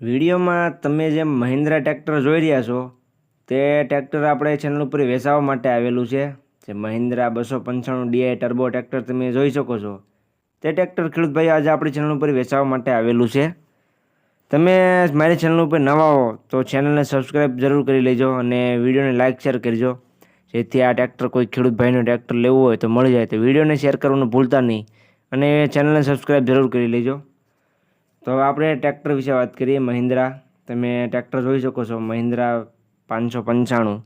વિડીયોમાં તમે જે મહિન્દ્રા ટ્રેક્ટર જોઈ રહ્યા છો, તે ટ્રેક્ટર આપણે ચેનલ ઉપર વેચાવા માટે આવેલું છે. જે મહિન્દ્રા બસો પંચાણું ડીઆઈ ટર્બો ટ્રેક્ટર તમે જોઈ શકો છો. તે ટ્રેક્ટર ખેડૂતભાઈ આજે આપણી ચેનલ ઉપર વેચાવા માટે આવેલું છે. તમે મારી ચેનલ ઉપર નવા હો, તો ચેનલને સબસ્ક્રાઈબ જરૂર કરી લેજો અને વિડીયોને લાઇક શેર કરજો. જેથી આ ટ્રેક્ટર કોઈ ખેડૂત ભાઈનું ટ્રેક્ટર લેવું હોય તો મળી જાય. તો વિડીયોને શેર કરવાનું ભૂલતા નહીં. અને ચેનલને સબસ્ક્રાઈબ જરૂર કરી લેજો. તો હવે આપણે ટ્રેક્ટર વિશે વાત કરીએ, મહિન્દ્રા. તમે ટ્રેક્ટર જોઈ શકો છો, મહિન્દ્રા પાંચસો પંચાણું.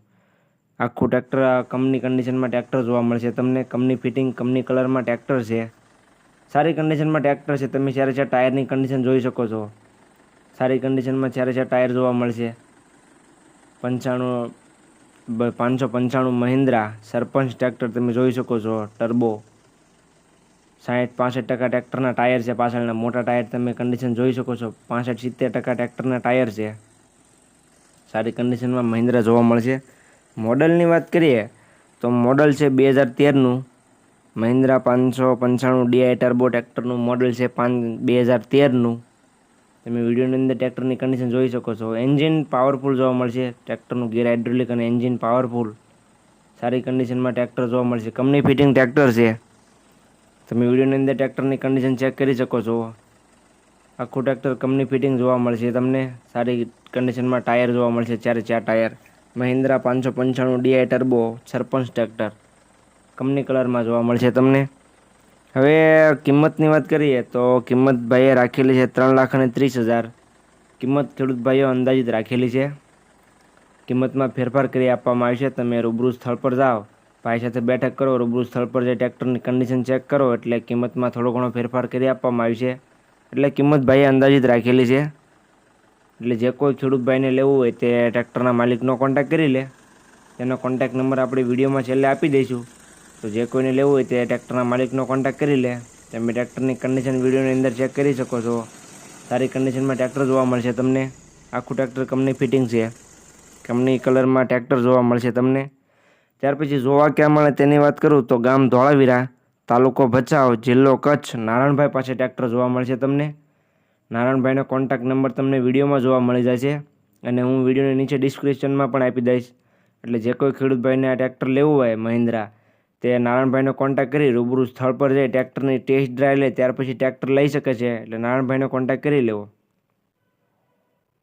આખું ટ્રેક્ટર કંપની કન્ડિશનમાં ટ્રેક્ટર જોવા મળશે તમને કંપની ફિટિંગ કંપની કલરમાં ટ્રેક્ટર છે. સારી કન્ડિશનમાં ટ્રેક્ટર છે. તમે જ્યારે છે ટાયરની કન્ડિશન જોઈ શકો છો. સારી કન્ડિશનમાં જ્યારે ચાર ટાયર જોવા મળશે પંચાણું પાંચસો પંચાણું મહિન્દ્રા સરપંચ ટ્રેક્ટર તમે જોઈ શકો છો, ટર્બો. સાઠ, પાસઠ ટકા ટ્રેક્ટરના ટાયર છે પાછળના. મોટા ટાયર તમે કન્ડિશન જોઈ શકો છો. પાસઠ, સિત્તેર ટકા ટ્રેક્ટરના ટાયર છે. સારી કન્ડિશનમાં મહિન્દ્રા જોવા મળશે. મોડલની વાત કરીએ તો મોડલ છે બે હજાર તેરનું. મહિન્દ્રા પાંચસો પંચાણું ડીઆઈ ટર્બો ટ્રેક્ટરનું મોડલ છે પાંચ, બે હજાર તેરનું. તમે વિડીયોની અંદર ટ્રેક્ટરની કન્ડિશન જોઈ શકો છો. એન્જિન પાવરફુલ જોવા મળશે. ટ્રેક્ટરનું ગેર હાઇડ્રોલિક અને એન્જિન પાવરફુલ સારી કન્ડિશનમાં ટ્રેક્ટર જોવા મળશે. કંપની ફિટિંગ ટ્રેક્ટર છે. તમે વિડીયોની અંદર ટ્રેક્ટરની કન્ડિશન ચેક કરી શકો છો. આખું ટ્રેક્ટર કંપની ફિટિંગ જોવા મળશે તમને. સારી કન્ડિશનમાં ટાયર જોવા મળશે, ચારે ચાર ટાયર મહિન્દ્રા પાંચસો પંચાણું DI turbo Sarpanch tractor company કલરમાં જોવા મળશે તમને. હવે કિંમતની વાત કરીએ તો કિંમત ભાઈએ રાખેલી છે ત્રણ લાખ અને ત્રીસ હજાર. કિંમત ખેડૂત ભાઈઓ અંદાજિત રાખેલી છે. કિંમતમાં ફેરફાર કરી આપવામાં આવશે તમે રૂબરૂ સ્થળ પર જાઓ. ભાઈ સાથે બેઠક કરો, રૂબરૂ સ્થળ પર જે ટ્રેક્ટરની કન્ડિશન ચેક કરો, એટલે કિંમતમાં થોડો ઘણો ફેરફાર કરી આપવામાં આવ્યો છે. એટલે કિંમત ભાઈએ અંદાજિત રાખેલી છે. એટલે જે કોઈ ખેડૂત ભાઈને લેવું હોય તે ટ્રેક્ટરના માલિકનો કોન્ટેક્ટ કરી લે. તેનો કોન્ટેક્ટ નંબર આપણે વિડીયોમાં છેલ્લે આપી દઈશું. તો જે કોઈને લેવું હોય તે ટ્રેક્ટરના માલિકનો કોન્ટેક્ટ કરી લે. તમે ટ્રેક્ટરની કન્ડિશન વિડીયોની અંદર ચેક કરી શકો છો. સારી કન્ડિશનમાં ટ્રેક્ટર જોવા મળશે તમને. આખું ટ્રેક્ટર કંપની ફિટિંગ છે. કંપની કલરમાં ટ્રેક્ટર જોવા મળશે તમને. ત્યાર પછી જોવા ક્યાં મળે તેની વાત કરું તો ગામ ધોળાવીરા, તાલુકો ભચાઉ, જિલ્લો કચ્છ. નારાયણભાઈ પાસે ટ્રેક્ટર જોવા મળશે તમને. નારાયણભાઈનો કોન્ટેક્ટ નંબર તમને વિડીયોમાં જોવા મળી જશે અને હું વિડીયોની નીચે ડિસ્ક્રિપ્શનમાં પણ આપી દઈશ. એટલે જે કોઈ ખેડૂતભાઈને આ ટ્રેક્ટર લેવું હોય મહિન્દ્રા, તે નારાયણભાઈનો કોન્ટેક્ટ કરી રૂબરૂ સ્થળ પર જઈ ટ્રેક્ટરની ટેસ્ટ ડ્રાઈવ લે, ત્યાર પછી ટ્રેક્ટર લઈ શકે છે. એટલે નારાયણભાઈનો કોન્ટેક્ટ કરી લેવો.